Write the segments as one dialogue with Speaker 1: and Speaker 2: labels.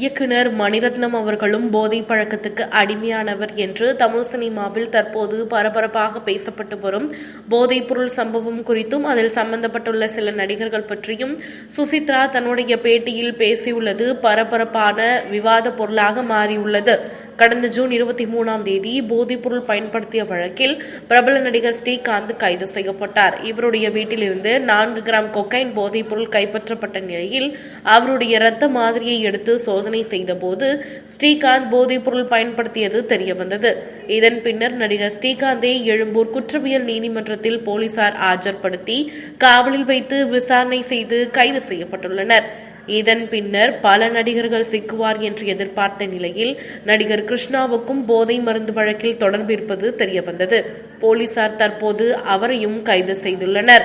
Speaker 1: இயக்குனர் மணிரத்னம் அவர்களும் போதை பழக்கத்துக்கு அடிமையானவர் என்று தமிழ் சினிமாவில் தற்போது பரபரப்பாக பேசப்பட்டு வரும் போதைப் பொருள் சம்பவம் குறித்தும் அதில் சம்பந்தப்பட்டுள்ள சில நடிகர்கள் பற்றியும் சுசித்ரா தன்னுடைய பேட்டியில் பேசியுள்ளது. பரபரப்பான விவாத பொருளாக மாறியுள்ளது. கடந்த ஜூன் இருபத்தி மூணாம் தேதி போதைப்பொருள் பயன்படுத்திய வழக்கில் பிரபல நடிகர் ஸ்ரீகாந்த் கைது செய்யப்பட்டார். இவருடைய வீட்டிலிருந்து நான்கு கிராம் கொக்கைன் போதைப்பொருள் கைப்பற்றப்பட்ட நிலையில் அவருடைய இரத்த மாதிரியை எடுத்து சோதனை செய்தபோது ஸ்ரீகாந்த் போதைப்பொருள் பயன்படுத்தியது தெரியவந்தது. இதன் பின்னர் நடிகர் ஸ்ரீகாந்தை எழும்பூர் குற்றவியல் நீதிமன்றத்தில் போலீசார் ஆஜர்படுத்தி காவலில் வைத்து விசாரணை செய்து கைது செய்யப்பட்டுள்ளனர். இதன் பின்னர் பல நடிகர்கள் சிக்குவார் என்று எதிர்பார்த்த நிலையில் நடிகர் கிருஷ்ணாவுக்கும் போதை மருந்து வழக்கில் தொடர்பு இருப்பது தெரியவந்தது. போலீசார் தற்போது அவரையும் கைது செய்துள்ளனர்.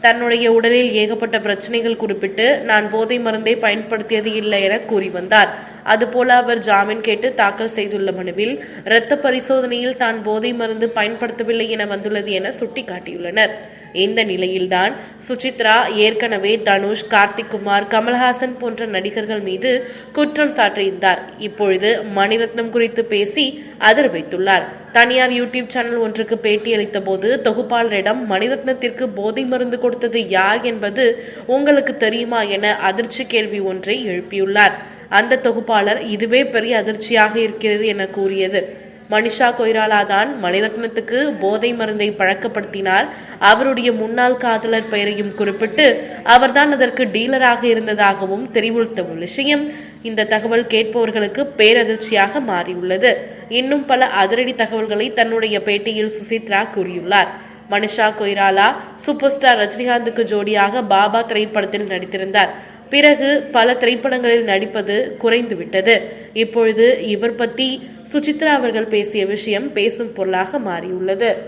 Speaker 1: தன்னுடைய உடலில் ஏகப்பட்ட பிரச்சனைகள் குறிப்பிட்டு நான் போதை மருந்தை பயன்படுத்தியது இல்லை என கூறி வந்தார். அதுபோல அவர் ஜாமீன் கேட்டு தாக்கல் செய்துள்ள மனுவில் இரத்த பரிசோதனையில் தான் போதை மருந்து பயன்படுத்தவில்லை என வந்துள்ளது என சுட்டிக்காட்டியுள்ளனர். இந்த நிலையில்தான் சுசித்ரா ஏற்கனவே தனுஷ் கார்த்திக் குமார் கமல்ஹாசன் போன்ற நடிகர்கள் மீது குற்றம் சாட்டியிருந்தார். இப்பொழுது மணிரத்னம் குறித்து பேசி அதிர் வைத்துள்ளார். தனியார் யூடியூப் சேனல் ஒன்றுக்கு பேட்டியளித்த போது தொகுப்பாளரிடம் மணிரத்னத்திற்கு போதை மருந்து கொடுத்தது யார் என்பது உங்களுக்கு தெரியுமா என அதிர்ச்சி கேள்வி ஒன்றை எழுப்பியுள்ளார். அந்த தொகுப்பாளர் இதுவே பெரிய அதிர்ச்சியாக இருக்கிறது என கூறியது. மனிஷா கொய்ராலா தான் மணிரத்னத்துக்கு போதை மருந்தை பழக்கப்படுத்தினார். அவருடைய முன்னாள் காதலர் பெயரையும் குறிப்பிட்டு அவர்தான் அதற்கு டீலராக இருந்ததாகவும் தெரிவித்த விஷயம். இந்த தகவல் கேட்பவர்களுக்கு பேரதிர்ச்சியாக மாறியுள்ளது. இன்னும் பல அதிரடி தகவல்களை தன்னுடைய பேட்டியில் சுசித்ரா கூறியுள்ளார். மனிஷா கொய்ராலா சூப்பர் ஸ்டார் ரஜினிகாந்துக்கு ஜோடியாக பாபா திரைப்படத்தில் நடித்திருந்தார். பிறகு பல திரைப்படங்களில் நடிப்பது குறைந்துவிட்டது. இப்பொழுது இவர் பற்றி சுசித்ரா அவர்கள் பேசிய விஷயம் பேசும் பொருளாக மாறியுள்ளது.